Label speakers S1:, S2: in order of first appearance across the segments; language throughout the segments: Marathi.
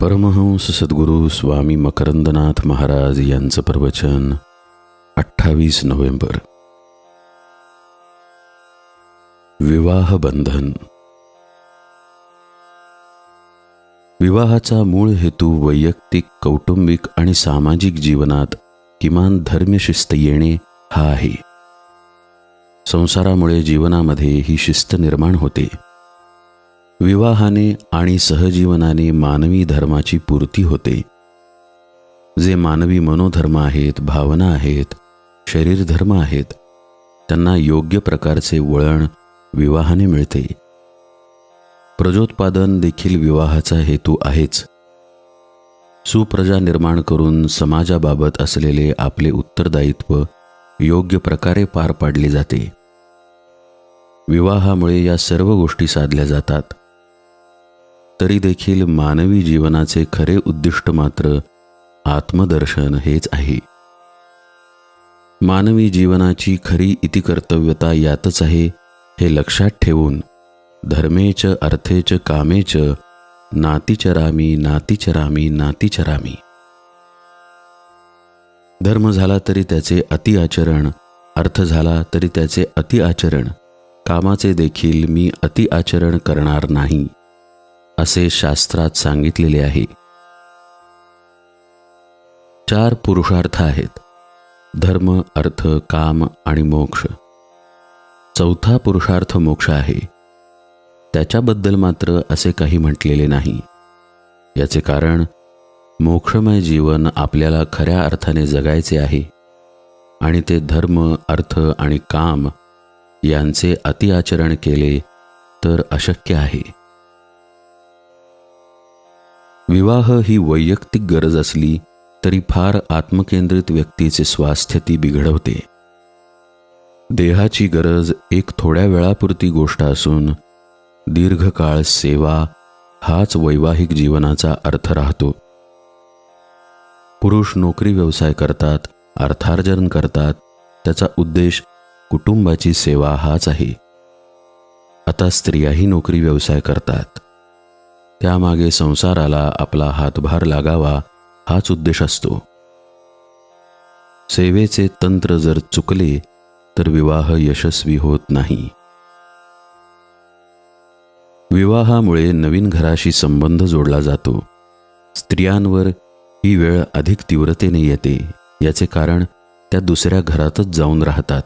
S1: परमहंस सद्गुरू स्वामी मकरंदनाथ महाराज यांचं प्रवचन अठ्ठावीस नोव्हेंबर. विवाह बंधन. विवाहाचा मूळ हेतू वैयक्तिक कौटुंबिक आणि सामाजिक जीवनात किमान धर्मशिस्त येणे हा आहे. संसारामुळे जीवनामध्ये ही शिस्त निर्माण होते. विवाहाने आणि सहजीवनाने मानवी धर्माची पूर्ती होते. जे मानवी मनोधर्म आहेत भावना आहेत शरीरधर्म आहेत त्यांना योग्य प्रकारचे वळण विवाहाने मिळते. प्रजोत्पादन देखील विवाहाचा हेतू आहेच. सुप्रजा निर्माण करून समाजाबाबत असलेले आपले उत्तरदायित्व योग्य प्रकारे पार पाडले जाते. विवाहामुळे या सर्व गोष्टी साधल्या जातात. तरी देखील मानवी जीवनाचे खरे उद्दिष्ट मात्र आत्मदर्शन हेच आहे. मानवी जीवनाची खरी इतिकर्तव्यता यातच आहे हे लक्षात ठेवून धर्मेच अर्थेच कामेच नातीचरामी नातीचरामी नातीचरामी. धर्म झाला तरी त्याचे अतिआचरण अर्थ झाला तरी त्याचे अतिआचरण कामाचे देखील मी अतिआचरण करणार नाही. असे शास्त्रात सांगितलेले आहे. चार पुरुषार्थ आहेत. धर्म अर्थ काम आणि मोक्ष. चौथा पुरुषार्थ मोक्ष आहे. त्याच्याबद्दल मात्र असे काही म्हटलेले नाही. याचे कारण मोक्षमय जीवन आपल्याला खऱ्या अर्थाने जगायचे आहे आणि ते धर्म अर्थ आणि काम यांचे अतिआचरण केले तर अशक्य आहे. विवाह ही वैयक्तिक गरज असली तरी फार आत्मकेंद्रित व्यक्तीचे स्वास्थ्य ती बिघडवते. देहाची गरज एक थोड्या वेळापुरती गोष्ट असून दीर्घकाळ सेवा हाच वैवाहिक जीवनाचा अर्थ राहतो. पुरुष नोकरी व्यवसाय करतात अर्थार्जन करतात त्याचा उद्देश कुटुंबाची सेवा हाच आहे. आता स्त्रियाही नोकरी व्यवसाय करतात. त्यामागे संसाराला आपला हातभार लागावा हाच उद्देश असतो. सेवेचे तंत्र जर चुकले तर विवाह यशस्वी होत नाही. विवाहामुळे नवीन घराशी संबंध जोडला जातो. स्त्रियांवर ही वेळ अधिक तीव्रतेने येते याचे कारण त्या दुसऱ्या घरातच जाऊन राहतात.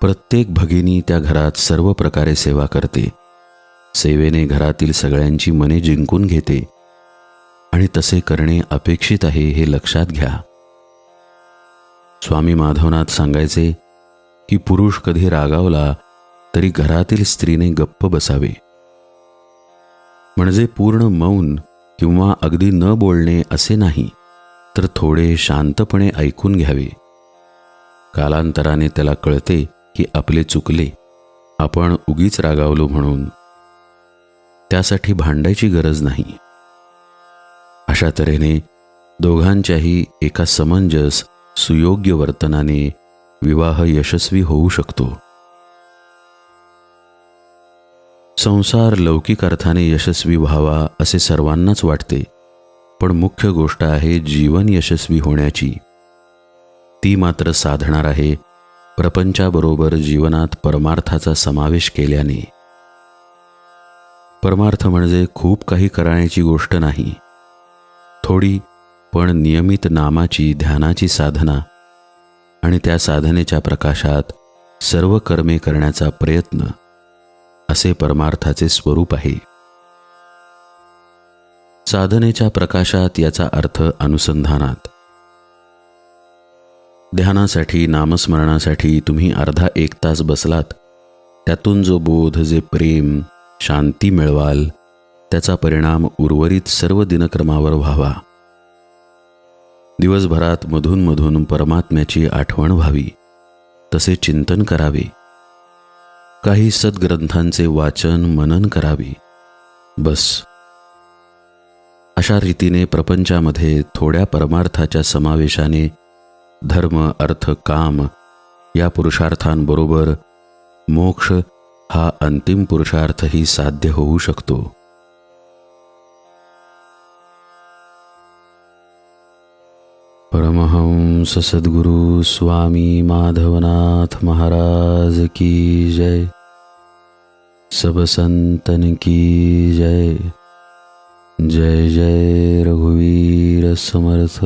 S1: प्रत्येक भगिनी त्या घरात सर्व प्रकारे सेवा करते. सेवेने घरातील सगळ्यांची मने जिंकून घेते आणि तसे करणे अपेक्षित आहे हे लक्षात घ्या. स्वामी माधवनाथ सांगायचे की पुरुष कधी रागावला तरी घरातील स्त्रीने गप्प बसावे. म्हणजे पूर्ण मौन किंवा अगदी न बोलणे असे नाही तर थोडे शांतपणे ऐकून घ्यावे. कालांतराने त्याला कळते की आपले चुकले आपण उगीच रागावलो म्हणून. त्यासाठी भांडायची गरज नाही. अशा तऱ्हेने दोघांच्याही एका समंजस सुयोग्य वर्तनाने विवाह यशस्वी होऊ शकतो. संसार लौकिक अर्थाने यशस्वी व्हावा असे सर्वांनाच वाटते पण मुख्य गोष्ट आहे जीवन यशस्वी होण्याची. ती मात्र साधणार आहे प्रपंचाबरोबर जीवनात परमार्थाचा समावेश केल्याने. परमार्थ म्हणजे खूप काही करण्याची गोष्ट नाही. थोडी पण नियमित नामाची ध्यानाची साधना आणि त्या साधनेच्या प्रकाशात सर्व कर्मे करण्याचा प्रयत्न असे परमार्थाचे स्वरूप आहे. साधनेच्या प्रकाशात याचा अर्थ अनुसंधानात. ध्यानासाठी नामस्मरणासाठी तुम्ही अर्धा एक तास बसलात. त्यातून जो बोध जे प्रेम शांती मिळवाल त्याचा परिणाम उर्वरित सर्व दिनक्रमावर व्हावा. दिवसभरात मधून मधून परमात्म्याची आठवण व्हावी तसे चिंतन करावे. काही सद्ग्रंथांचे वाचन मनन करावे. बस. अशा रीतीने प्रपंचामध्ये थोड्या परमार्थाच्या समावेशाने धर्म अर्थ काम या पुरुषार्थांबरोबर मोक्ष हा अंतिम पुरुषार्थही साध्य होऊ शकतो. परमहंस सद्गुरु स्वामी माधवनाथ महाराज की जय. सब संतन की जय. जय जय रघुवीर समर्थ.